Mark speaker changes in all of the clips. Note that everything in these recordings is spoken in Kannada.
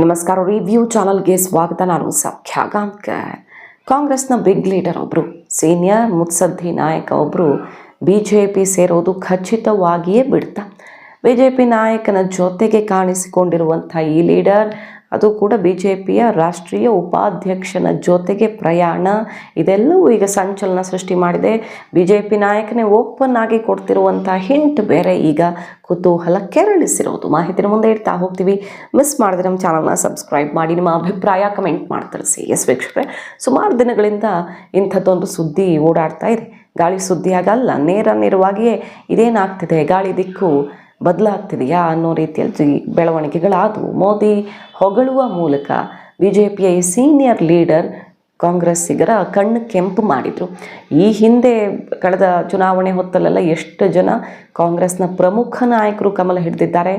Speaker 1: ನಮಸ್ಕಾರ ರಿವ್ಯೂ ಚಾನಲ್ಗೆ ಸ್ವಾಗತ. ನಾನು ಸೌಖ್ಯ ಕಾಂಗ್ರೆಸ್ನ ಬಿಗ್ ಲೀಡರ್ ಒಬ್ಬರು ಸೀನಿಯರ್ ಮುತ್ಸದ್ದಿ ನಾಯಕ ಒಬ್ಬರು ಬಿ ಜೆ ಪಿ ಸೇರೋದು ಖಚಿತವಾಗಿಯೇ ಬಿಡ್ತಾ. ಬಿ ಜೆ ಪಿ ನಾಯಕನ ಜೊತೆಗೆ ಕಾಣಿಸಿಕೊಂಡಿರುವಂಥ ಈ ಲೀಡರ್ ಅದು ಕೂಡ ಬಿ ಜೆ ಪಿಯ ರಾಷ್ಟ್ರೀಯ ಉಪಾಧ್ಯಕ್ಷನ ಜೊತೆಗೆ ಪ್ರಯಾಣ. ಇದೆಲ್ಲವೂ ಈಗ ಸಂಚಲನ ಸೃಷ್ಟಿ ಮಾಡಿದೆ. ಬಿ ಜೆ ಪಿ ನಾಯಕನೇ ಓಪನ್ ಆಗಿ ಕೊಡ್ತಿರುವಂಥ ಹಿಂಟ್ ಬೇರೆ ಈಗ ಕುತೂಹಲ ಕೆರಳಿಸಿರೋದು. ಮಾಹಿತಿನ ಮುಂದೆ ಇಡ್ತಾ ಹೋಗ್ತೀವಿ. ಮಿಸ್ ಮಾಡಿದ್ರೆ ನಮ್ಮ ಚಾನಲ್ನ ಸಬ್ಸ್ಕ್ರೈಬ್ ಮಾಡಿ, ನಿಮ್ಮ ಅಭಿಪ್ರಾಯ ಕಮೆಂಟ್ ಮಾಡಿ ತಿಳಿಸಿ. ಎಸ್ ವೀಕ್ಷಕರೇ, ಸುಮಾರು ದಿನಗಳಿಂದ ಇಂಥದ್ದೊಂದು ಸುದ್ದಿ ಓಡಾಡ್ತಾ ಇದೆ. ಗಾಳಿ ಸುದ್ದಿಯಾಗಲ್ಲ, ನೇರ ನೇರವಾಗಿಯೇ ಇದೇನಾಗ್ತಿದೆ? ಗಾಳಿ ದಿಕ್ಕು ಬದಲಾಗ್ತಿದೆಯಾ ಅನ್ನೋ ರೀತಿಯಲ್ಲಿ ಬೆಳವಣಿಗೆಗಳಾದವು. ಮೋದಿ ಹೊಗಳುವ ಮೂಲಕ ಬಿ ಜೆ ಪಿಯ ಸೀನಿಯರ್ ಲೀಡರ್ ಕಾಂಗ್ರೆಸ್ಸಿಗರ ಕಣ್ಣು ಕೆಂಪು ಮಾಡಿದರು. ಈ ಹಿಂದೆ ಕಳೆದ ಚುನಾವಣೆ ಹೊತ್ತಲ್ಲೆಲ್ಲ ಎಷ್ಟು ಜನ ಕಾಂಗ್ರೆಸ್ನ ಪ್ರಮುಖ ನಾಯಕರು ಕಮಲ ಹಿಡಿದಿದ್ದಾರೆ.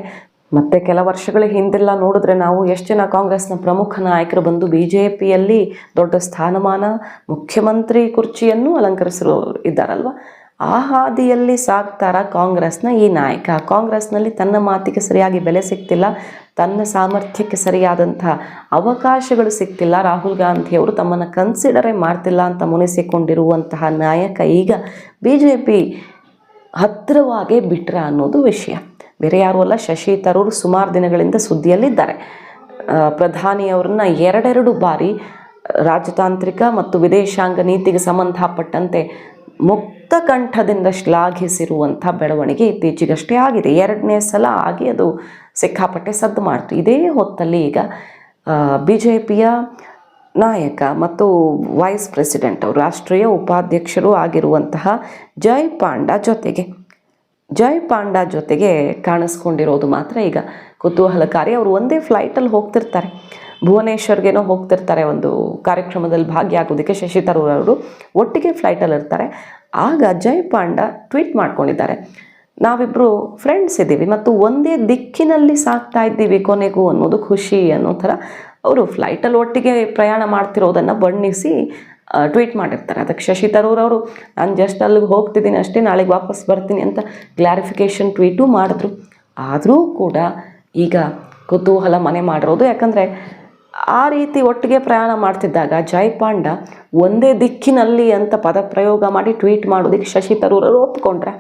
Speaker 1: ಮತ್ತು ಕೆಲ ವರ್ಷಗಳ ಹಿಂದೆಲ್ಲ ನೋಡಿದ್ರೆ ನಾವು ಎಷ್ಟು ಜನ ಕಾಂಗ್ರೆಸ್ನ ಪ್ರಮುಖ ನಾಯಕರು ಬಂದು ಬಿ ಜೆ ಪಿಯಲ್ಲಿ ದೊಡ್ಡ ಸ್ಥಾನಮಾನ, ಮುಖ್ಯಮಂತ್ರಿ ಕುರ್ಚಿಯನ್ನು ಅಲಂಕರಿಸಿರೋ ಇದ್ದಾರಲ್ವ? ಆ ಹಾದಿಯಲ್ಲಿ ಸಾಕ್ತಾರ ಕಾಂಗ್ರೆಸ್ನ ಈ ನಾಯಕ. ಕಾಂಗ್ರೆಸ್ನಲ್ಲಿ ತನ್ನ ಮಾತಿಗೆ ಸರಿಯಾಗಿ ಬೆಲೆ ಸಿಗ್ತಿಲ್ಲ ತನ್ನ ಸಾಮರ್ಥ್ಯಕ್ಕೆ ಸರಿಯಾದಂಥ ಅವಕಾಶಗಳು ಸಿಗ್ತಿಲ್ಲ ರಾಹುಲ್ ಗಾಂಧಿಯವರು ತಮ್ಮನ್ನು ಕನ್ಸಿಡರೇ ಮಾಡ್ತಿಲ್ಲ ಅಂತ ಮುನಿಸಿಕೊಂಡಿರುವಂತಹ ನಾಯಕ ಈಗ ಬಿ ಜೆ ಪಿ ಹತ್ತಿರವಾಗೇ ಬಿಟ್ರ ಅನ್ನೋದು ವಿಷಯ. ಬೇರೆ ಯಾರು ಅಲ್ಲ, ಶಶಿ ತರೂರ್ ಸುಮಾರು ದಿನಗಳಿಂದ ಸುದ್ದಿಯಲ್ಲಿದ್ದಾರೆ. ಪ್ರಧಾನಿಯವರನ್ನ ಎರಡೆರಡು ಬಾರಿ ರಾಜತಾಂತ್ರಿಕ ಮತ್ತು ವಿದೇಶಾಂಗ ನೀತಿಗೆ ಸಂಬಂಧಪಟ್ಟಂತೆ ಮುಕ್ತ ಕಂಠದಿಂದ ಶ್ಲಾಘಿಸಿರುವಂಥ ಬೆಳವಣಿಗೆ ಇತ್ತೀಚೆಗಷ್ಟೇ ಆಗಿದೆ. ಎರಡನೇ ಸಲ ಆಗಿ ಅದು ಸಿಕ್ಕಾಪಟ್ಟೆ ಸದ್ದು ಮಾಡ್ತು. ಇದೇ ಹೊತ್ತಲ್ಲಿ ಈಗ ಬಿ ಜೆ ಪಿಯ ನಾಯಕ ಮತ್ತು ವೈಸ್ ಪ್ರೆಸಿಡೆಂಟ್ ಅವರು, ರಾಷ್ಟ್ರೀಯ ಉಪಾಧ್ಯಕ್ಷರು ಆಗಿರುವಂತಹ ಜಯ್ ಪಾಂಡ ಜೊತೆಗೆ, ಜಯ್ ಪಾಂಡ ಜೊತೆಗೆ ಕಾಣಿಸ್ಕೊಂಡಿರೋದು ಮಾತ್ರ ಈಗ ಕುತೂಹಲಕಾರಿ. ಅವರು ಒಂದೇ ಫ್ಲೈಟಲ್ಲಿ ಹೋಗ್ತಿರ್ತಾರೆ. ಭುವನೇಶ್ವರ್ಗೇನೋ ಹೋಗ್ತಿರ್ತಾರೆ ಒಂದು ಕಾರ್ಯಕ್ರಮದಲ್ಲಿ ಭಾಗಿಯಾಗೋದಕ್ಕೆ ಶಶಿ ತರೂರ್ ಅವರು. ಒಟ್ಟಿಗೆ ಫ್ಲೈಟಲ್ಲಿ ಇರ್ತಾರೆ. ಆಗ ಜಯ್ ಪಾಂಡ ಟ್ವೀಟ್ ಮಾಡ್ಕೊಂಡಿದ್ದಾರೆ. ನಾವಿಬ್ಬರು ಫ್ರೆಂಡ್ಸ್ ಇದ್ದೀವಿ ಮತ್ತು ಒಂದೇ ದಿಕ್ಕಿನಲ್ಲಿ ಸಾಗ್ತಾ ಇದ್ದೀವಿ ಕೊನೆಗೂ ಅನ್ನೋದು ಖುಷಿ ಅನ್ನೋ ಥರ ಅವರು ಫ್ಲೈಟಲ್ಲಿ ಒಟ್ಟಿಗೆ ಪ್ರಯಾಣ ಮಾಡ್ತಿರೋದನ್ನು ಬಣ್ಣಿಸಿ ಟ್ವೀಟ್ ಮಾಡಿರ್ತಾರೆ. ಅದಕ್ಕೆ ಶಶಿ ತರೂರ್ ಅವರು, ನಾನು ಜಸ್ಟ್ ಅಲ್ಲಿಗೆ ಹೋಗ್ತಿದ್ದೀನಿ ಅಷ್ಟೇ, ನಾಳೆಗೆ ವಾಪಸ್ ಬರ್ತೀನಿ ಅಂತ ಕ್ಲಾರಿಫಿಕೇಷನ್ ಟ್ವೀಟು ಮಾಡಿದ್ರು. ಆದರೂ ಕೂಡ ಈಗ ಕುತೂಹಲ ಮನೆ ಮಾಡಿರೋದು. ಯಾಕಂದರೆ ಆ ರೀತಿ ಒಟ್ಟಿಗೆ ಪ್ರಯಾಣ ಮಾಡ್ತಿದ್ದಾಗ ಜೈಪಾಂಡ ಪಾಂಡ ಒಂದೇ ದಿಕ್ಕಿನಲ್ಲಿ ಅಂತ ಪದ ಪ್ರಯೋಗ ಮಾಡಿ ಟ್ವೀಟ್ ಮಾಡೋದಕ್ಕೆ ಶಶಿ ತರೂರರು ಅವರು ಒಪ್ಕೊಂಡ್ರೆ.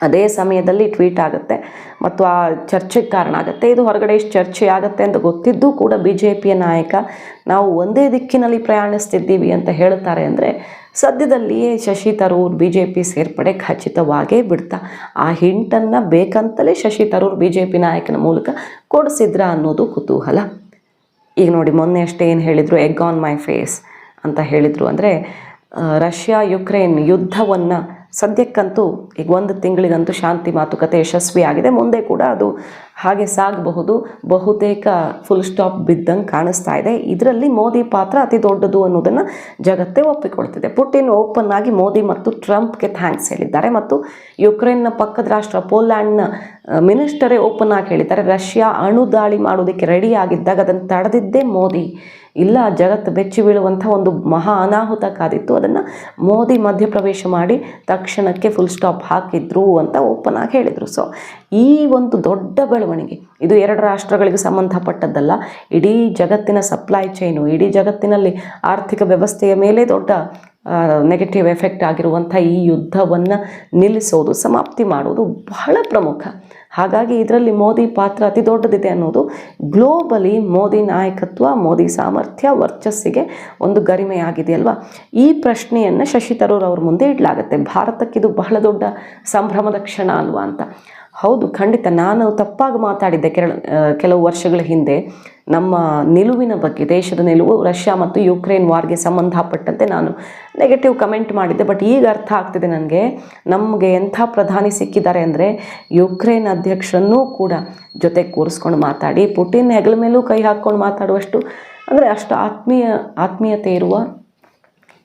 Speaker 1: ಅದೇ ಸಮಯದಲ್ಲಿ ಟ್ವೀಟ್ ಆಗುತ್ತೆ ಮತ್ತು ಆ ಚರ್ಚೆಗೆ ಕಾರಣ ಆಗುತ್ತೆ. ಇದು ಹೊರಗಡೆ ಇಷ್ಟು ಚರ್ಚೆ ಆಗುತ್ತೆ ಅಂತ ಗೊತ್ತಿದ್ದು ಕೂಡ ಬಿ ಜೆ ಪಿಯ ನಾಯಕ, ನಾವು ಒಂದೇ ದಿಕ್ಕಿನಲ್ಲಿ ಪ್ರಯಾಣಿಸ್ತಿದ್ದೀವಿ ಅಂತ ಹೇಳ್ತಾರೆ ಅಂದರೆ ಸದ್ಯದಲ್ಲಿಯೇ Shashi Tharoor B J P ಸೇರ್ಪಡೆ ಖಚಿತವಾಗೇ ಬಿಡ್ತಾ, ಆ ಹಿಂಟನ್ನು ಬೇಕಂತಲೇ Shashi Tharoor B J P ನಾಯಕನ ಮೂಲಕ ಕೊಡಿಸಿದ್ರ ಅನ್ನೋದು ಕುತೂಹಲ. ಈಗ ನೋಡಿ, ಮೊನ್ನೆ ಅಷ್ಟೇ ಏನು ಹೇಳಿದರು? ಎಗ್ ಆನ್ ಮೈ ಫೇಸ್ ಅಂತ ಹೇಳಿದರು. ಅಂದರೆ ರಷ್ಯಾ ಯುಕ್ರೇನ್ ಯುದ್ಧವನ್ನು ಸದ್ಯಕ್ಕಂತೂ ಈಗ ಒಂದು ತಿಂಗಳಿಗಂತೂ ಶಾಂತಿ ಮಾತುಕತೆ ಯಶಸ್ವಿಯಾಗಿದೆ. ಮುಂದೆ ಕೂಡ ಅದು ಹಾಗೆ ಸಾಗಬಹುದು. ಬಹುತೇಕ ಫುಲ್ ಸ್ಟಾಪ್ ಬಿದ್ದಂಗೆ ಕಾಣಿಸ್ತಾ ಇದೆ. ಇದರಲ್ಲಿ ಮೋದಿ ಪಾತ್ರ ಅತಿ ದೊಡ್ಡದು ಅನ್ನೋದನ್ನು ಜಗತ್ತೇ ಒಪ್ಪಿಕೊಳ್ತಿದೆ. ಪುಟಿನ್ ಓಪನ್ ಆಗಿ ಮೋದಿ ಮತ್ತು ಟ್ರಂಪ್ಗೆ ಥ್ಯಾಂಕ್ಸ್ ಹೇಳಿದ್ದಾರೆ ಮತ್ತು ಯುಕ್ರೇನ್ನ ಪಕ್ಕದ ರಾಷ್ಟ್ರ ಪೋಲ್ಯಾಂಡ್ನ ಮಿನಿಸ್ಟರೇ ಓಪನ್ ಆಗಿ ಹೇಳಿದ್ದಾರೆ. ರಷ್ಯಾ ಅಣು ದಾಳಿ ಮಾಡೋದಕ್ಕೆ ರೆಡಿ ಆಗಿದ್ದಾಗ ಅದನ್ನು ತಡೆದಿದ್ದೇ ಮೋದಿ. ಇಲ್ಲ, ಜಗತ್ತು ಬೆಚ್ಚಿ ಬೀಳುವಂಥ ಒಂದು ಮಹಾ ಅನಾಹುತ ಕಾದಿತ್ತು. ಅದನ್ನು ಮೋದಿ ಮಧ್ಯಪ್ರವೇಶ ಮಾಡಿ ತಕ್ಷಣಕ್ಕೆ ಫುಲ್ ಸ್ಟಾಪ್ ಹಾಕಿದ್ರು ಅಂತ ಓಪನ್ ಆಗಿ ಹೇಳಿದರು. ಸೊ ಈ ಒಂದು ದೊಡ್ಡ ಬೆಳವಣಿಗೆ, ಇದು ಎರಡು ರಾಷ್ಟ್ರಗಳಿಗೆ ಸಂಬಂಧಪಟ್ಟದ್ದಲ್ಲ. ಇಡೀ ಜಗತ್ತಿನ ಸಪ್ಲೈ ಚೈನು ಇಡೀ ಜಗತ್ತಿನಲ್ಲಿ ಆರ್ಥಿಕ ವ್ಯವಸ್ಥೆಯ ಮೇಲೆ ದೊಡ್ಡ ನೆಗೆಟಿವ್ ಎಫೆಕ್ಟ್ ಆಗಿರುವಂಥ ಈ ಯುದ್ಧವನ್ನು ನಿಲ್ಲಿಸೋದು, ಸಮಾಪ್ತಿ ಮಾಡೋದು ಬಹಳ ಪ್ರಮುಖ. ಹಾಗಾಗಿ ಇದರಲ್ಲಿ ಮೋದಿ ಪಾತ್ರ ಅತಿ ದೊಡ್ಡದಿದೆ ಅನ್ನೋದು ಗ್ಲೋಬಲಿ ಮೋದಿ ನಾಯಕತ್ವ, ಮೋದಿ ಸಾಮರ್ಥ್ಯ, ವರ್ಚಸ್ಸಿಗೆ ಒಂದು ಗರಿಮೆಯಾಗಿದೆ ಅಲ್ವಾ ಈ ಪ್ರಶ್ನೆಯನ್ನು ಶಶಿ ತರೂರ್ ಅವ್ರ ಮುಂದೆ ಇಡಲಾಗುತ್ತೆ. ಭಾರತಕ್ಕಿದು ಬಹಳ ದೊಡ್ಡ ಸಂಭ್ರಮದ ಕ್ಷಣ ಅಲ್ವಾ ಅಂತ. ಹೌದು, ಖಂಡಿತ. ನಾನು ತಪ್ಪಾಗಿ ಮಾತಾಡಿದ್ದೆ ಕೆಲ ಕೆಲವು ವರ್ಷಗಳ ಹಿಂದೆ. ನಮ್ಮ ನಿಲುವಿನ ಬಗ್ಗೆ, ದೇಶದ ನಿಲುವು, ರಷ್ಯಾ ಮತ್ತು ಯುಕ್ರೇನ್ ವಾರ್ಗೆ ಸಂಬಂಧಪಟ್ಟಂತೆ ನಾನು ನೆಗೆಟಿವ್ ಕಮೆಂಟ್ ಮಾಡಿದ್ದೆ. ಬಟ್ ಈಗ ಅರ್ಥ ಆಗ್ತಿದೆ ನನಗೆ, ನಮಗೆ ಎಂಥ ಪ್ರಧಾನಿ ಸಿಕ್ಕಿದ್ದಾರೆ ಅಂದರೆ ಯುಕ್ರೇನ್ ಅಧ್ಯಕ್ಷರನ್ನೂ ಕೂಡ ಜೊತೆ ಕೂರಿಸ್ಕೊಂಡು ಮಾತಾಡಿ, ಪುಟಿನ್ ಹೆಗಲ ಮೇಲೂ ಕೈ ಹಾಕ್ಕೊಂಡು ಮಾತಾಡುವಷ್ಟು, ಅಂದರೆ ಅಷ್ಟು ಆತ್ಮೀಯ, ಆತ್ಮೀಯತೆ ಇರುವ,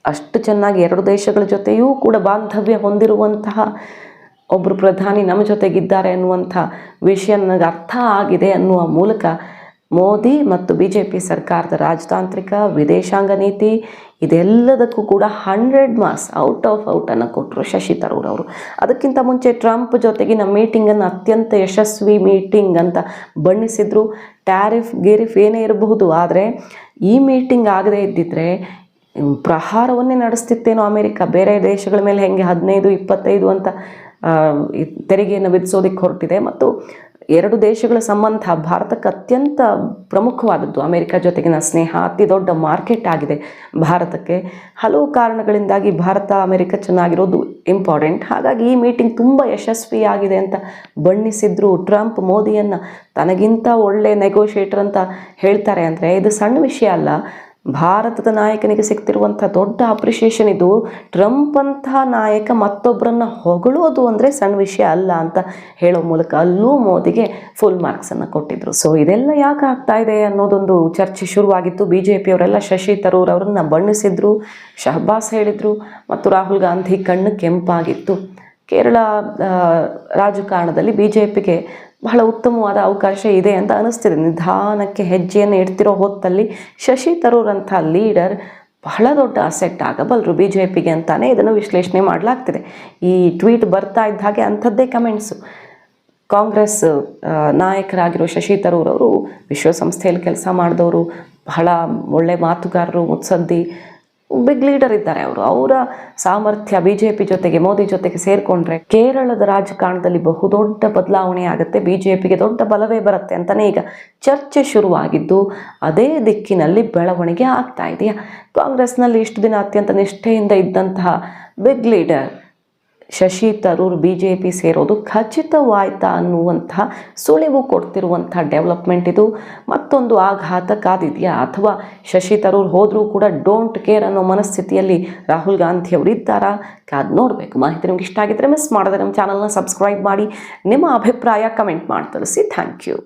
Speaker 1: ಅಷ್ಟು ಚೆನ್ನಾಗಿ ಎರಡು ದೇಶಗಳ ಜೊತೆಯೂ ಕೂಡ ಬಾಂಧವ್ಯ ಹೊಂದಿರುವಂತಹ ಒಬ್ಬರು ಪ್ರಧಾನಿ ನಮ್ಮ ಜೊತೆಗಿದ್ದಾರೆ ಅನ್ನುವಂಥ ವಿಷಯ ನನಗೆ ಅರ್ಥ ಆಗಿದೆ ಅನ್ನುವ ಮೂಲಕ ಮೋದಿ ಮತ್ತು ಬಿ ಜೆ ಪಿ ಸರ್ಕಾರದ ರಾಜತಾಂತ್ರಿಕ, ವಿದೇಶಾಂಗ ನೀತಿ, ಇದೆಲ್ಲದಕ್ಕೂ ಕೂಡ ಹಂಡ್ರೆಡ್ ಮಾರ್ಕ್ಸ್ ಔಟ್ ಆಫ್ ಔಟನ್ನು ಕೊಟ್ಟರು ಶಶಿ ತರೂರ್ ಅವರು. ಅದಕ್ಕಿಂತ ಮುಂಚೆ ಟ್ರಂಪ್ ಜೊತೆಗೆ ನಮ್ಮ ಮೀಟಿಂಗನ್ನು ಅತ್ಯಂತ ಯಶಸ್ವಿ ಮೀಟಿಂಗ್ ಅಂತ ಬಣ್ಣಿಸಿದ್ರು. ಟ್ಯಾರಿಫ್, ಗಿರಿಫ್ ಏನೇ ಇರಬಹುದು, ಆದರೆ ಈ ಮೀಟಿಂಗ್ ಆಗದೇ ಇದ್ದಿದ್ರೆ ಪ್ರಹಾರವನ್ನೇ ನಡೆಸ್ತಿತ್ತೇನೋ ಅಮೆರಿಕ. ಬೇರೆ ದೇಶಗಳ ಮೇಲೆ ಹೆಂಗೆ ಹದಿನೈದು, ಇಪ್ಪತ್ತೈದು ಅಂತ ತೆರಿಗೆಯನ್ನು ವಿಧಿಸೋದಕ್ಕೆ ಹೊರಟಿದೆ. ಮತ್ತು ಎರಡು ದೇಶಗಳ ಸಂಬಂಧ ಭಾರತಕ್ಕೆ ಅತ್ಯಂತ ಪ್ರಮುಖವಾದದ್ದು. ಅಮೆರಿಕ ಜೊತೆಗಿನ ಸ್ನೇಹ ಅತಿ ದೊಡ್ಡ ಮಾರ್ಕೆಟ್ ಆಗಿದೆ. ಭಾರತಕ್ಕೆ ಹಲವು ಕಾರಣಗಳಿಂದಾಗಿ ಭಾರತ, ಅಮೆರಿಕ ಚೆನ್ನಾಗಿರೋದು ಇಂಪಾರ್ಟೆಂಟ್ ಹಾಗಾಗಿ ಈ ಮೀಟಿಂಗ್ ತುಂಬ ಯಶಸ್ವಿಯಾಗಿದೆ ಅಂತ ಬಣ್ಣಿಸಿದ್ರು ಟ್ರಂಪ್, ಮೋದಿಯನ್ನು. ತನಗಿಂತ ಒಳ್ಳೆ ನೆಗೋಷಿಯೇಟರ್ ಅಂತ ಹೇಳ್ತಾರೆ ಅಂದರೆ ಇದು ಸಣ್ಣ ವಿಷಯ ಅಲ್ಲ. ಭಾರತದ ನಾಯಕನಿಗೆ ಸಿಗ್ತಿರುವಂಥ ದೊಡ್ಡ ಅಪ್ರಿಷಿಯೇಷನ್ ಇದು. ಟ್ರಂಪ್ ಅಂತಹ ನಾಯಕ ಮತ್ತೊಬ್ಬರನ್ನ ಹೊಗಳೋದು ಅಂದರೆ ಸಣ್ಣ ವಿಷಯ ಅಲ್ಲ ಅಂತ ಹೇಳೋ ಮೂಲಕ ಅಲ್ಲೂ ಮೋದಿಗೆ ಫುಲ್ ಮಾರ್ಕ್ಸನ್ನು ಕೊಟ್ಟಿದ್ರು. ಸೊ ಇದೆಲ್ಲ ಯಾಕೆ ಆಗ್ತಾ ಇದೆ ಅನ್ನೋದೊಂದು ಚರ್ಚೆ ಶುರುವಾಗಿತ್ತು. ಬಿ ಜೆ ಪಿಯವರೆಲ್ಲ ಶಶಿ ತರೂರ್ ಅವರನ್ನು ಬಣ್ಣಿಸಿದ್ರು, ಶಹಬಾಸ್ ಹೇಳಿದರು ಮತ್ತು ರಾಹುಲ್ ಗಾಂಧಿ ಕಣ್ಣು ಕೆಂಪಾಗಿತ್ತು. ಕೇರಳ ರಾಜಕಾರಣದಲ್ಲಿ ಬಿ ಜೆ ಪಿಗೆ ಬಹಳ ಉತ್ತಮವಾದ ಅವಕಾಶ ಇದೆ ಅಂತ ಅನಿಸ್ತಿದೆ. ನಿಧಾನಕ್ಕೆ ಹೆಜ್ಜೆಯನ್ನು ಇಡ್ತಿರೋ ಹೊತ್ತಲ್ಲಿ ಶಶಿ ತರೂರ್ ಅಂಥ ಲೀಡರ್ ಬಹಳ ದೊಡ್ಡ ಅಸೆಟ್ ಆಗಬಲ್ಲರು ಬಿ ಜೆ ಪಿಗೆ ಅಂತಾನೆ ಇದನ್ನು ವಿಶ್ಲೇಷಣೆ ಮಾಡಲಾಗ್ತಿದೆ. ಈ ಟ್ವೀಟ್ ಬರ್ತಾ ಇದ್ದ ಹಾಗೆ ಅಂಥದ್ದೇ ಕಮೆಂಟ್ಸು. ಕಾಂಗ್ರೆಸ್ ನಾಯಕರಾಗಿರೋ ಶಶಿ ತರೂರ್ ಅವರು ವಿಶ್ವಸಂಸ್ಥೆಯಲ್ಲಿ ಕೆಲಸ ಮಾಡಿದವರು ಬಹಳ ಒಳ್ಳೆ ಮಾತುಗಾರರು, ಮುತ್ಸದ್ದಿ ಬಿಗ್ ಲೀಡರ್ ಇದ್ದಾರೆ ಅವರು. ಅವರ ಸಾಮರ್ಥ್ಯ ಬಿ ಜೆ ಪಿ ಜೊತೆಗೆ, ಮೋದಿ ಜೊತೆಗೆ ಸೇರಿಕೊಂಡ್ರೆ ಕೇರಳದ ರಾಜಕಾರಣದಲ್ಲಿ ಬಹುದೊಡ್ಡ ಬದಲಾವಣೆ ಆಗುತ್ತೆ. ಬಿ ಜೆ ಪಿಗೆ ದೊಡ್ಡ ಬಲವೇ ಬರುತ್ತೆ ಅಂತಲೇ ಈಗ ಚರ್ಚೆ ಶುರುವಾಗಿದ್ದು ಅದೇ ದಿಕ್ಕಿನಲ್ಲಿ ಬೆಳವಣಿಗೆ ಆಗ್ತಾ ಇದೆಯಾ? ಕಾಂಗ್ರೆಸ್ನಲ್ಲಿ ಇಷ್ಟು ದಿನ ಅತ್ಯಂತ ನಿಷ್ಠೆಯಿಂದ ಇದ್ದಂತಹ big leader Shashi Tharoor B J P ಸೇರೋದು ಖಚಿತವಾಯ್ತಾ ಅನ್ನುವಂಥ ಸುಳಿವು ಕೊಡ್ತಿರುವಂಥ ಡೆವಲಪ್ಮೆಂಟ್ ಇದು. ಮತ್ತೊಂದು ಆಘಾತ ಕಾದಿದೆಯಾ ಅಥವಾ ಶಶಿ ತರೂರ್ ಹೋದರೂ ಕೂಡ ಡೋಂಟ್ ಕೇರ್ ಅನ್ನೋ ಮನಸ್ಥಿತಿಯಲ್ಲಿ ರಾಹುಲ್ ಗಾಂಧಿ ಅವರು ಇದ್ದಾರಾ ಕಾದ್ ನೋಡಬೇಕು. ಮಾಹಿತಿ ನಿಮ್ಗೆ ಇಷ್ಟ ಆಗಿದ್ರೆ ಮಿಸ್ ಮಾಡಿದ್ರೆ ನಮ್ಮ ಚಾನಲ್ನ ಸಬ್ಸ್ಕ್ರೈಬ್ ಮಾಡಿ. ನಿಮ್ಮ ಅಭಿಪ್ರಾಯ ಕಮೆಂಟ್ ಮಾಡಿ ತಿಳಿಸಿ ಥ್ಯಾಂಕ್ ಯು